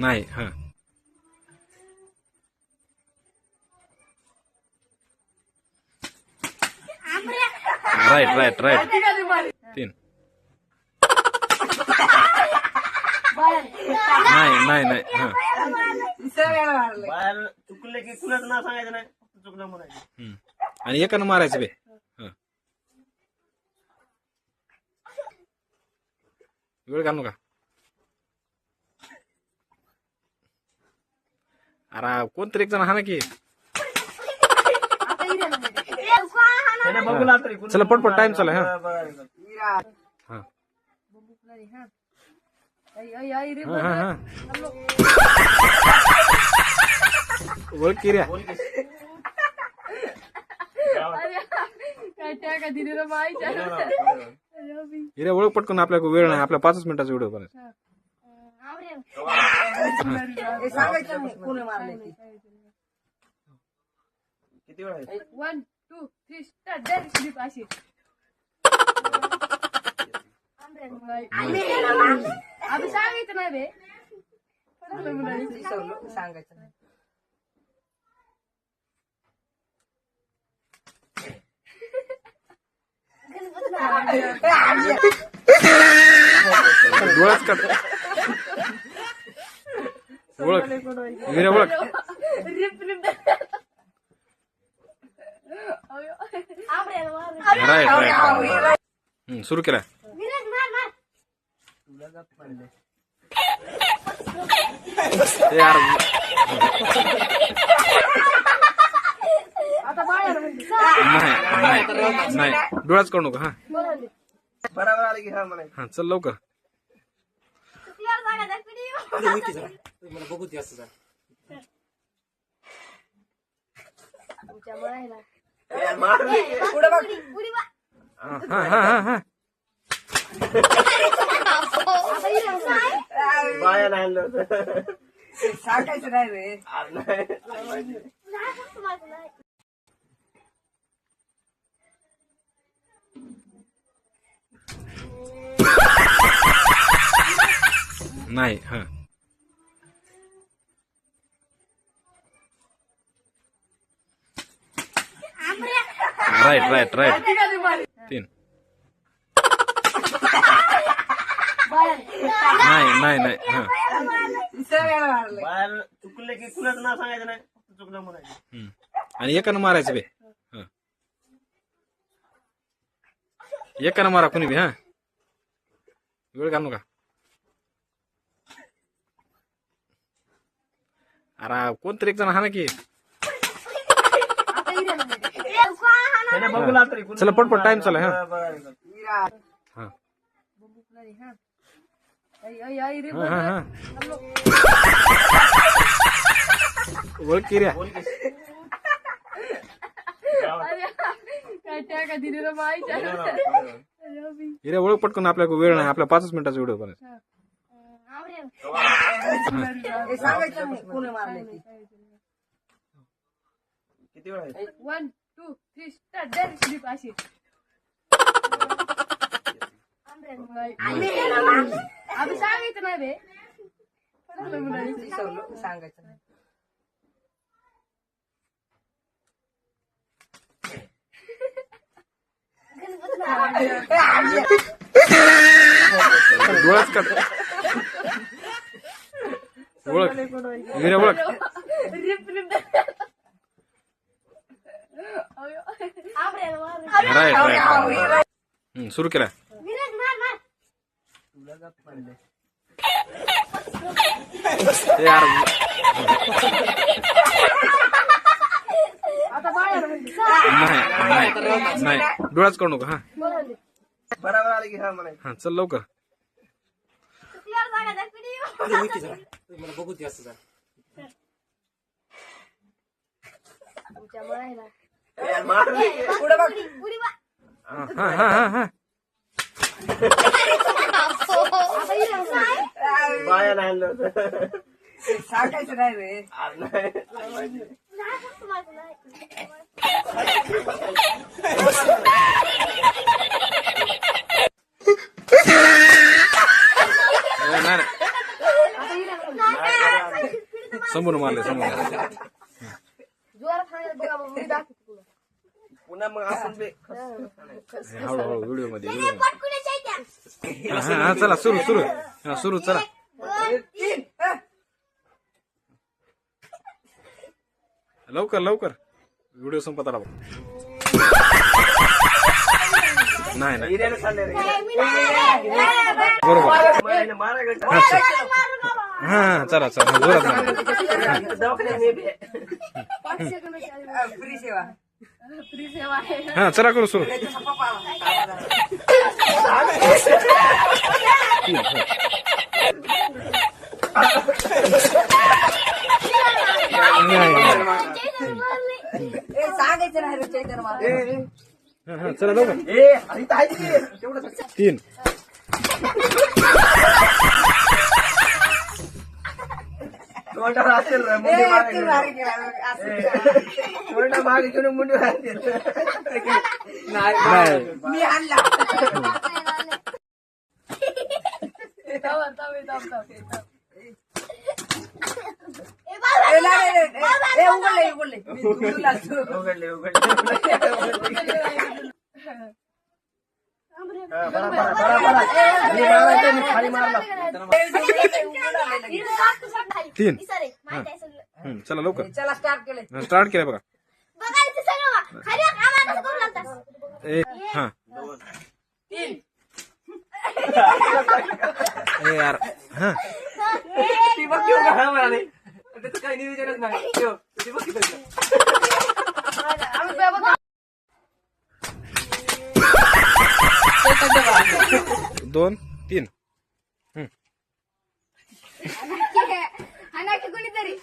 नाही हा. Right right right तीन. नाही नाही नाही हा. बाहेर चुकले की कुणाचं नाव सांगायचं नाही फक्त चुकलं म्हणायचं. हम्म. आणि एकानं मारायचं बे. हा. वेळ घालू का? अरे कोणतरी एक जण हा ना की. चला, पटपट time चालू हा. हा हा हा. ओळख की रे. हिरे ओळख पटकन आपल्या वेळ नाही. आपल्या पाचच मिनिटाचा व्हिडिओ बनायचा किती वेळ आहे one two three start direct slip अशी अभि सांगायचं नाही बे सांगायचं नाही डोळ्याच काढ ओळख. हिरे ओळख. सुरू केला यार. नाही नाही नाही. डोळ्याच काढू नका हा. बरोबर आले की हा म्हणायचं. हा चल लवकर हा हा हा हा हा बाया नाही आणलं सांगायचं नाही रे नाही हा राईट राईट राईट तीन. नाही नाही नाही. हा. बाहेर चुकले की कुणाचं नाव सांगायचं नाही फक्त चुकलं म्हणायचं. हम्म. आणि एकानं मारायचं बे. हा. एकानं मारा कुणी बी हा. वेळ घालू का अरे कोणतरी एक जण हा ना की त्याने बघूला तरी कुणी- चला, पटपट time चालू आहे, हा. बघायचं. आई आई रे ओळख की रे. हिरे ओळख पटकन आपल्या वेळ नाही आपल्या पाचच मिनिटाचा व्हिडिओ हे. ते. किती वेळ आहे one two three start direct slip अशी अभि सांगायचं नाही बे सांगायचं नाही डोळ्याच काढ ओळख हिरे ओळख रिप रिप राईट राईट सुरू केला. नाही नाही नाही. डोळ्याच काढू नका हा. बरोबर आले की म्हणायचं. चल लवकर. मारले हा हा हा हा. हा बाया नाही. सांगायचं नाही रे. समोर मारले समोर. जोरात पुन्हा मग आपण बे हळूहळू व्हिडिओमध्ये व्हिडिओमध्ये. हा, हा, हा, चला सुरू सुरू. हा सुरू चला. तीन हा. लवकर लवकर. व्हिडिओ संपत आला बघ. नाही नाही. हिऱ्याने चालले रे. बरोबर. मारायला. हा हा चला चला. जोरात मारा. दवाखान्यात हा, फ्री सेवा. हा चला करू सुरू. पप्पा तीन, तोंडावर असेल रे, ए, मुंडी तू मारायची. भारी केला. असं. तोंडा मागे घेऊन मुंडी मारायची. नाही मी आणला थांब, थांब, थांब, थांब, थांब. ए, नाही, नाही, नाही. ए, उघडले उघडले मी तुला तू. उघडले उघडले तीन. हम्म, चला लवकर. चला स्टार्ट केले स्टार्ट केलं बघा. ए हा. ए यार हा. ती बघ काही नियोजनच नाही. दोन तीन. कोणीतरी?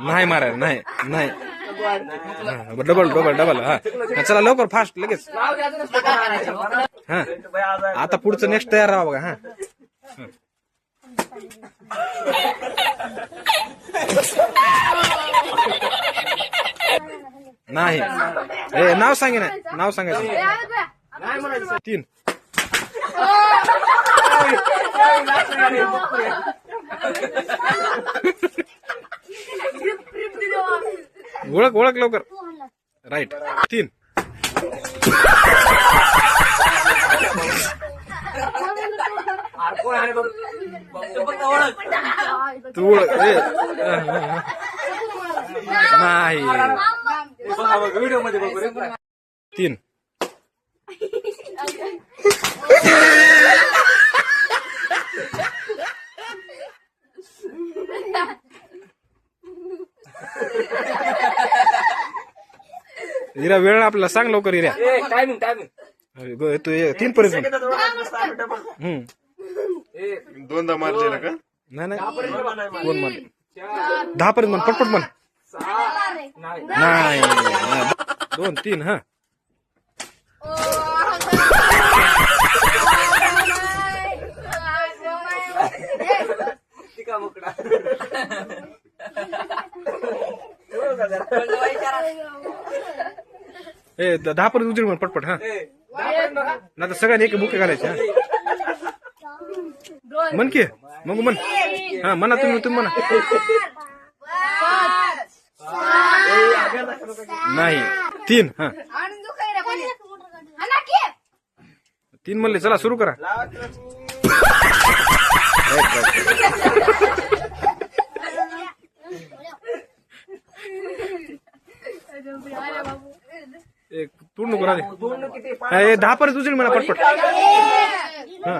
नाही मारायला नाही नाही. डबल डबल डबल हा. चला लवकर फास्ट लगेच. हा. आता पुढचं नेक्स्ट तयार राहा बघा हा. नाही. ए नाव सांगे ना. नाव सांगायचं तीन. ओळख ओळख लवकर. राईट. तीन. कोण आहे तू नाही व्हिडिओमध्ये बघू रे तीन. हिरा वेळ आपल्याला. सांग लवकर हिऱ्या. ए टायमिंग टायमिंग तू तीन पर्यंत. हम्म. ए, दोनदा मारलेला का नाही नाही. कोण म्हण दहा पर्यंत म्हण पटपट म्हण नाही नाही. दोन तीन हा? ए दहा पर्यंत उजीर म्हण पटपट हा. नाही तर सगळ्यांनी एक बुके घालायचे हा म्हण की. मग म्हण हा म्हणा तुम्ही तुम्ही म्हणा. नका नका. नाही. तीन हा. तीन म्हणले चला सुरू करा. एक पूर्ण करा दे हा, ए, दहा पर्यंत उजीर म्हणा पटपट. हा.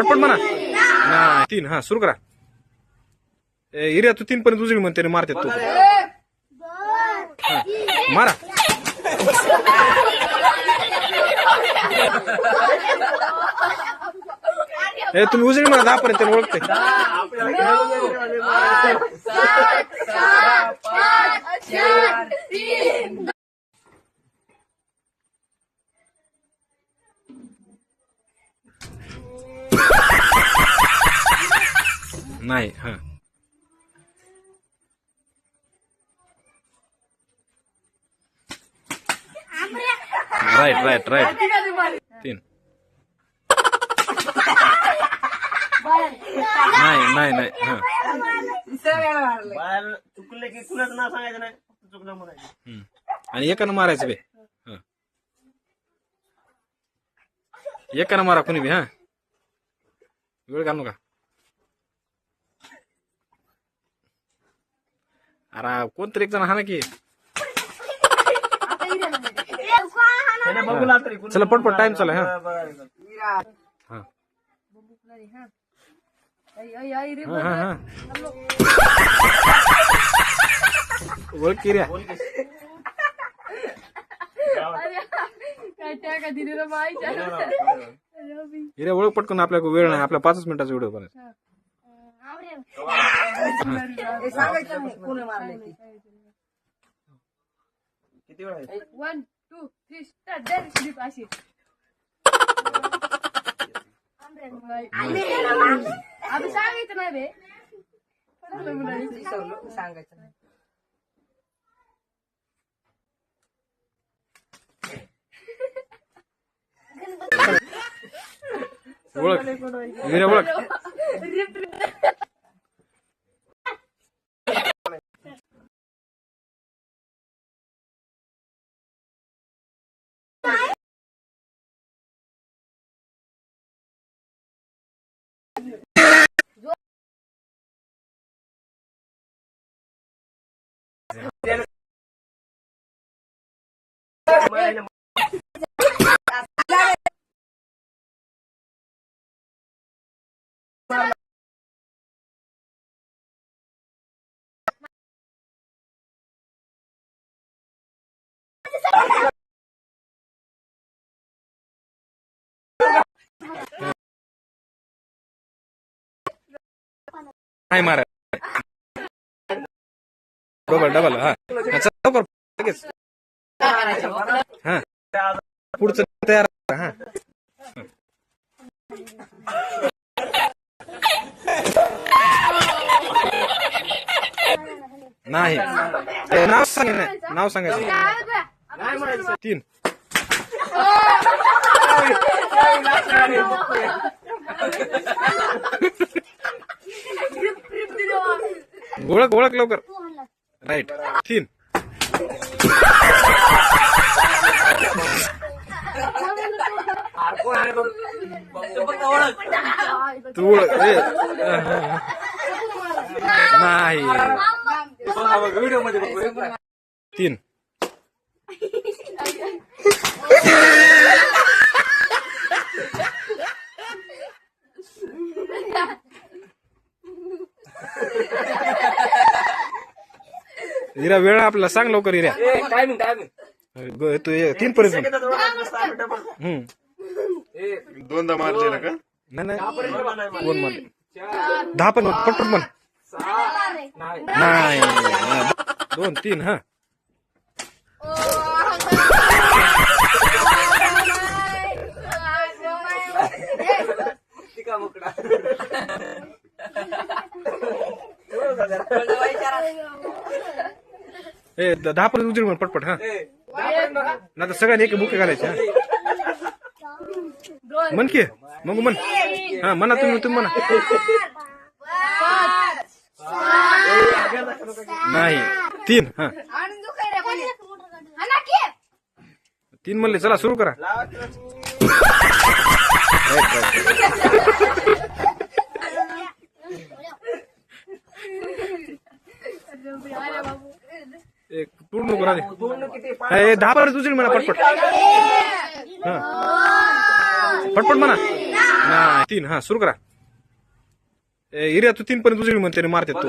पटपट म्हणा. नाही तीन हा सुरू करा. ए इरिया तू तीन पर्यंत उजीर म्हण त्याने मारते तू. मारा. ए तुम्ही उजीर म्हणा दहा पर्यंत त्याने ओळखते. नाही हा. राईट राईट राईट तीन. नाही नाही नाही बाहेर आणि एकानं मारायचं बे. हा. एकानं मारा कुणी बी हा. वेळ घालू का अरे कोणतरी एक जण हा. ना की तरी कुणी- चला, पटपट time चालू हा. हा. ओळख की. रे हिरे ओळख पटकन आपल्या वेळ नाही आपल्या पाचच मिनिटाचा व्हिडिओ बनायचा हे सांगायचं नाही कोणी मारले ते. किती आहे? One two three start direct slip अशी आम्ही सांगायचं नाही बे सांगायचं नाही. ओळख हिरे ओळख नाही मारा डबल डबल हा हा, चल, लवकर लगेच हा पुढचं तयार हा नाही. ए, नाव सांग नाही नाव सांगायचं तीन. ओळख ओळख लवकर. राईट. तीन. तू ओळख. ए, नाही. व्हिडिओमध्ये बघू. तीन. हिरा वेळ आपल्याला सांग लवकर हिऱ्या. ए, timing, timing. ग- तू तीन पर्यंत दोनदा मारलेला का? नाही. दोन मारले? दहा पण पटपट म्हण. नाही. नाही हा, दोन तीन हा ती का ए द- दहा पर्यंत उजीर म्हण पटपट हा ए, दहापर्यंत बघा. नाही तर सगळ्यांनी एक बुके घालायचे हा म्हण की मग म्हण हा म्हणा तुम्ही तुम्ही म्हणा नाही. तीन हा. तीन म्हणले चला सुरू करा. एक पूर्ण नको राहिले ए, दहा पर्यंत उचल म्हणा पटपट. हा. पटपट म्हणा. नाही तीन हा सुरू करा. ए, एरिया तू तीन पर्यंत उजीर म्हणते मारते तू.